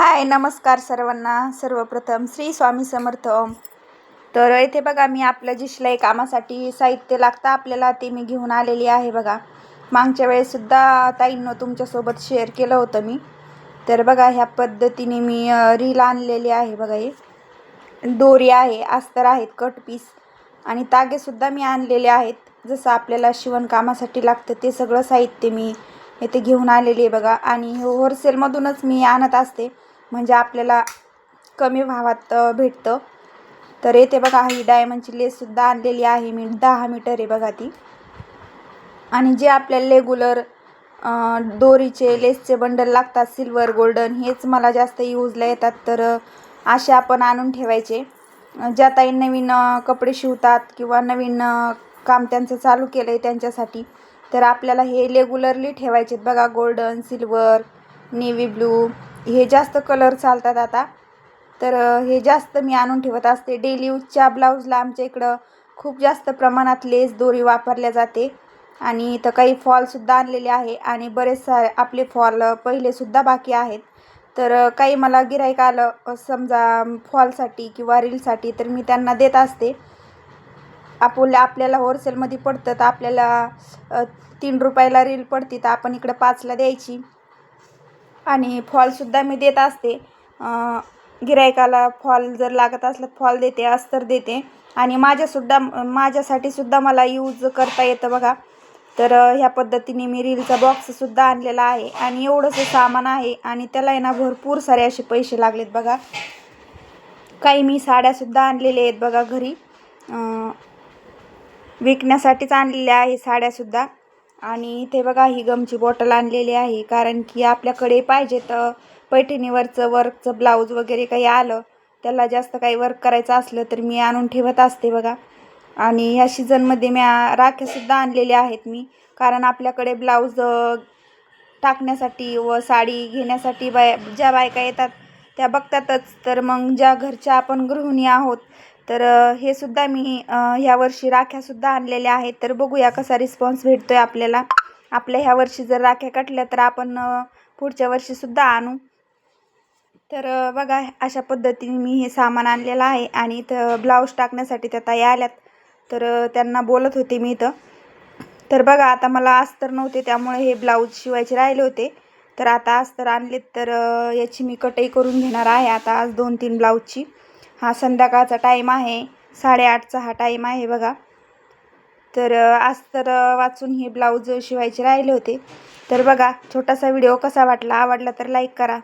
हाय नमस्कार सर्वांना. सर्वप्रथम श्री स्वामी समर्थ तर इथे बघा मी आपलं जी शिलाई कामासाठी साहित्य लागतं. आपल्याला ते मी घेऊन आलेली आहे बघा. मागच्या वेळेससुद्धा ताईंनं तुमच्यासोबत शेअर केलं होतं मी. तर बघा ह्या पद्धतीने मी रील आणलेली आहे बघा हे. दोरी आहे अस्तर आहेत कट पीस आणि तागेसुद्धा मी आणलेले आहेत. जसं आपल्याला शिवणकामासाठी लागतं ते सगळं साहित्य मी येथे घेऊन आलेली आहे बघा. आणि होलसेलमधूनच मी आणत असते. म्हणजे आपल्याला कमी भावात भेटतं. तर येते बघा ही डायमंडची लेससुद्धा आणलेली आहे. मी दहा मीटर आहे बघा ती. आणि जे आपल्याला रेग्युलर दोरीचे लेसचे बंडल लागतात सिल्वर गोल्डन हेच मला जास्त यूजला येतात. तर असे आपण आणून ठेवायचे. ज्या ताई नवीन कपडे शिवतात किंवा नवीन काम त्यांचं चालू केलं आहे त्यांच्यासाठी तर आपल्याला हे रेग्युलरली ठेवायचे आहेत बघा. गोल्डन सिल्वर नेव्ही ब्लू हे जास्त कलर चालतात आता. तर हे जास्त मी आणून ठेवत असते. डेली यूजच्या ब्लाऊजला आमच्या इकडं खूप जास्त प्रमाणात लेस दोरी वापरल्या जाते. आणि इथं काही फॉलसुद्धा आणलेले आहे. आणि बरेच सारे आपले फॉल पहिलेसुद्धा बाकी आहेत. तर काही मला गिराईक आलं समजा फॉलसाठी किंवा रीलसाठी तर मी त्यांना देत असते. आपल्या आपल्याला होलसेलमध्ये पडतं तर आपल्याला तीन रुपयाला रील पडते तर आपण इकडं पाचला द्यायची. आणि फॉलसुद्धा मी देत असते. गिरायकाला फॉल जर लागत असलं फॉल देते अस्तर देते. आणि माझ्यासुद्धा माझ्यासाठी सुद्धा मला यूज करता येतं बघा. तर ह्या पद्धतीने मी रीलचा बॉक्ससुद्धा आणलेला आहे. आणि एवढंसं सामान आहे आणि त्याला आहे ना भरपूर सारे असे पैसे लागलेत बघा. काही मी साड्यासुद्धा आणलेल्या आहेत बघा घरी. विकण्यासाठीच आणलेल्या आहे साड्यासुद्धा आणि इथे बघा ही गमची बॉटल आणलेली आहे कारण की आपल्याकडे पाहिजे तर पैठणीवरचं वर्कचं ब्लाऊज वगैरे काही आलं त्याला जास्त काही वर्क करायचं असलं तर मी आणून ठेवत असते बघा. आणि ह्या सीझनमध्ये मी राख्यासुद्धा आणलेल्या आहेत मी कारण आपल्याकडे ब्लाऊज टाकण्यासाठी व साडी घेण्यासाठी बाय ज्या बायका येतात त्या बघतातच तर मग ज्या घरच्या आपण गृहिणी आहोत तर हे सुद्धा मी ह्या वर्षी राख्यासुद्धा आणलेल्या आहेत. तर बघूया कसा रिस्पॉन्स भेटतो आहे आपल्याला. आपल्या ह्या वर्षी जर राख्या कटल्या तर आपण पुढच्या वर्षीसुद्धा आणू. तर बघा अशा पद्धतीने मी हे सामान आणलेलं आहे आणि इथं ब्लाऊज टाकण्यासाठी त्या ताई आल्यात. तर त्यांना बोलत होते मी इथं. तर बघा आता मला अस्तर नव्हते त्यामुळे हे ब्लाऊज शिवायचे राहिले होते. तर आता अस्तर आणलेत तर याची मी कटई करून घेणार आहे. आता आज दोन तीन ब्लाऊजची हा संध्याकाळचा टाईम आहे. साडेआठचा हा टाईम आहे बघा. तर आज तर वाचून हे ब्लाऊज शिवायचे राहिले होते. तर बघा छोटासा व्हिडिओ कसा वाटला आवडला तर लाईक करा.